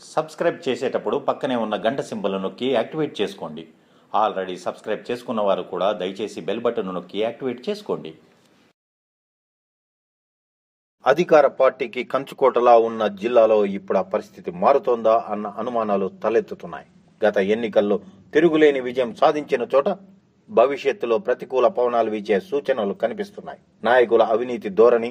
Subscribe చేసేటప్పుడు పక్కనే ఉన్న గంట సింబల్ నొక్కి యాక్టివేట్ చేసుకోండి. ఆల్రెడీ సబ్స్క్రైబ్ చేసుకున్న వారు కూడా దయచేసి బెల్ బటన్ నొక్కి యాక్టివేట్ చేసుకోండి. అధికార పార్టీకి కంచుకోటలా ఉన్న జిల్లాలో ఇప్పుడు ఆ పరిస్థితి మారుతోందా అన్న అనుమానాలు తలెత్తుతున్నాయి. గత ఎన్నికల్లో తిరుగులేని విజయం సాధించిన చోట భవిష్యత్తులో ప్రతికూల పవనాలు వీచే సూచనలు కనిపిస్తున్నాయి. నాయకుల అవినీతి ధోరణి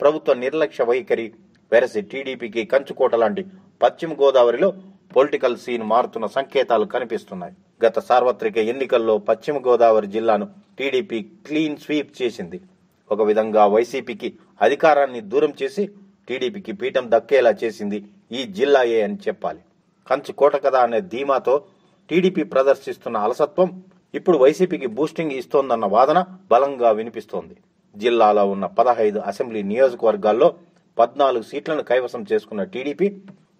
ప్రభుత్వ నిర్లక్ష్య వైఖరి వెరసి టీడీపీకి కంచుకోట లాంటి పశ్చిమ గోదావరిలో పొలిటికల్ సీన్ మారుతున్న సంకేతాలు కనిపిస్తున్నాయి. గత సార్వత్రిక ఎన్నికల్లో పశ్చిమ గోదావరి జిల్లాను టీడీపీ క్లీన్ స్వీప్ చేసింది. ఒక విధంగా వైసీపీకి అధికారాన్ని దూరం చేసి టీడీపీకి పీఠం దక్కేలా చేసింది ఈ జిల్లాయే అని చెప్పాలి. కంచు కోట కదా అనే ధీమాతో టీడీపీ ప్రదర్శిస్తున్న అలసత్వం ఇప్పుడు వైసీపీకి బూస్టింగ్ ఇస్తోందన్న వాదన బలంగా వినిపిస్తోంది. జిల్లాలో ఉన్న పదహైదు అసెంబ్లీ నియోజకవర్గాల్లో పద్నాలుగు సీట్లను కైవసం చేసుకున్న టీడీపీ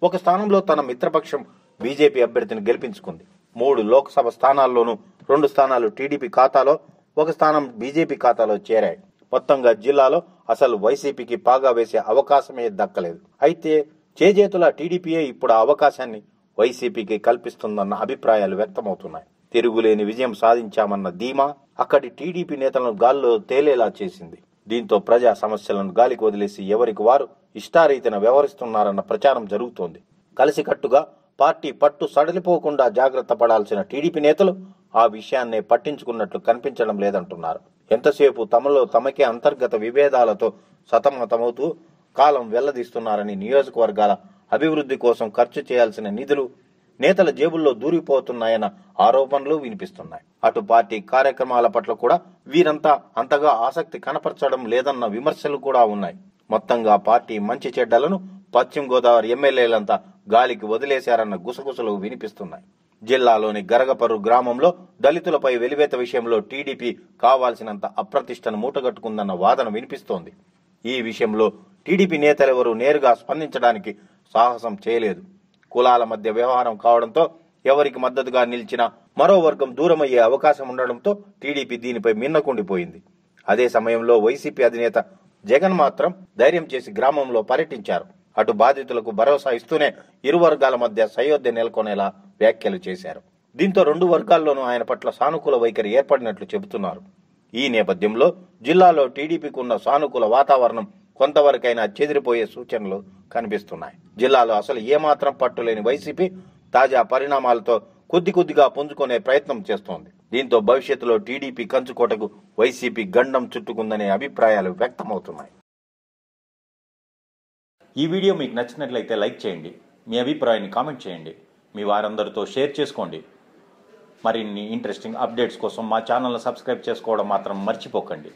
ఒక స్థానంలో తన మిత్రపక్షం బీజేపీ అభ్యర్థిని గెలిపించుకుంది. మూడు లోక్సభ స్థానాల్లోనూ రెండు స్థానాలు టీడీపీ ఖాతాలో ఒక స్థానం బీజేపీ ఖాతాలో చేరాయి. మొత్తంగా జిల్లాలో అసలు వైసీపీకి పాగా వేసే అవకాశమే దక్కలేదు. అయితే చేజేతుల టీడీపీయే ఇప్పుడు ఆ అవకాశాన్ని వైసీపీకి కల్పిస్తుందన్న అభిప్రాయాలు వ్యక్తమవుతున్నాయి. తిరుగులేని విజయం సాధించామన్న ధీమా అక్కడి టీడీపీ నేతలను గాల్లో తేలేలా చేసింది. దీంతో ప్రజా సమస్యలను గాలికి వదిలేసి ఎవరికి వారు ఇష్టారీతిన వ్యవహరిస్తున్నారన్న ప్రచారం జరుగుతోంది. కలిసికట్టుగా పార్టీ పట్టు సడలిపోకుండా జాగ్రత్త పడాల్సిన టీడీపీ నేతలు ఆ విషయాన్నే పట్టించుకున్నట్లు కనిపించడం లేదంటున్నారు. ఎంతసేపు తమలో తమకే అంతర్గత విభేదాలతో సతమతమవుతూ కాలం వెల్లదీస్తున్నారని నియోజకవర్గాల అభివృద్ధి కోసం ఖర్చు చేయాల్సిన నిధులు నేతల జేబుల్లో దూరిపోతున్నాయన్న ఆరోపణలు వినిపిస్తున్నాయి. అటు పార్టీ కార్యక్రమాల పట్ల కూడా వీరంతా అంతగా ఆసక్తి కనపరచడం లేదన్న విమర్శలు కూడా ఉన్నాయి. మొత్తంగా పార్టీ మంచి చెడ్డలను పశ్చిమ గోదావరి ఎమ్మెల్యేలంతా గాలికి వదిలేశారన్న గుసగుసలు వినిపిస్తున్నాయి. జిల్లాలోని గరగపర్రు గ్రామంలో దళితులపై వెలివేత విషయంలో టీడీపీ కావాల్సినంత అప్రతిష్టను మూటగట్టుకుందన్న వాదన వినిపిస్తోంది. ఈ విషయంలో టీడీపీ నేతలెవరూ నేరుగా స్పందించడానికి సాహసం చేయలేదు. కులాల మధ్య వ్యవహారం కావడంతో ఎవరికి మద్దతుగా నిలిచినా మరో వర్గం దూరమయ్యే అవకాశం ఉండడంతో టీడీపీ దీనిపై మిన్నకుండిపోయింది. అదే సమయంలో వైసీపీ అధినేత జగన్ మాత్రం ధైర్యం చేసి గ్రామంలో పర్యటించారు. అటు బాధితులకు భరోసా ఇస్తూనే ఇరు వర్గాల మధ్య సయోధ్య నెలకొనేలా వ్యాఖ్యలు చేశారు. దీంతో రెండు వర్గాల్లోనూ ఆయన పట్ల సానుకూల వైఖరి ఏర్పడినట్లు చెబుతున్నారు. ఈ నేపథ్యంలో జిల్లాలో టీడీపీకి ఉన్న సానుకూల వాతావరణం కొంతవరకైనా చెదిరిపోయే సూచనలు కనిపిస్తున్నాయి. జిల్లాలో అసలు ఏమాత్రం పట్టులేని వైసీపీ తాజా పరిణామాలతో కొద్ది కొద్దిగా పుంజుకునే ప్రయత్నం చేస్తోంది. దీంతో భవిష్యత్తులో టీడీపీ కంచుకోటకు వైసీపీ గండం చుట్టుకుందనే అభిప్రాయాలు వ్యక్తమవుతున్నాయి. ఈ వీడియో మీకు నచ్చినట్లయితే లైక్ చేయండి. మీ అభిప్రాయాన్ని కామెంట్ చేయండి. మీ వారందరితో షేర్ చేసుకోండి. మరిన్ని ఇంట్రెస్టింగ్ అప్డేట్స్ కోసం మా ఛానల్ని సబ్స్క్రైబ్ చేసుకోవడం మాత్రం మర్చిపోకండి.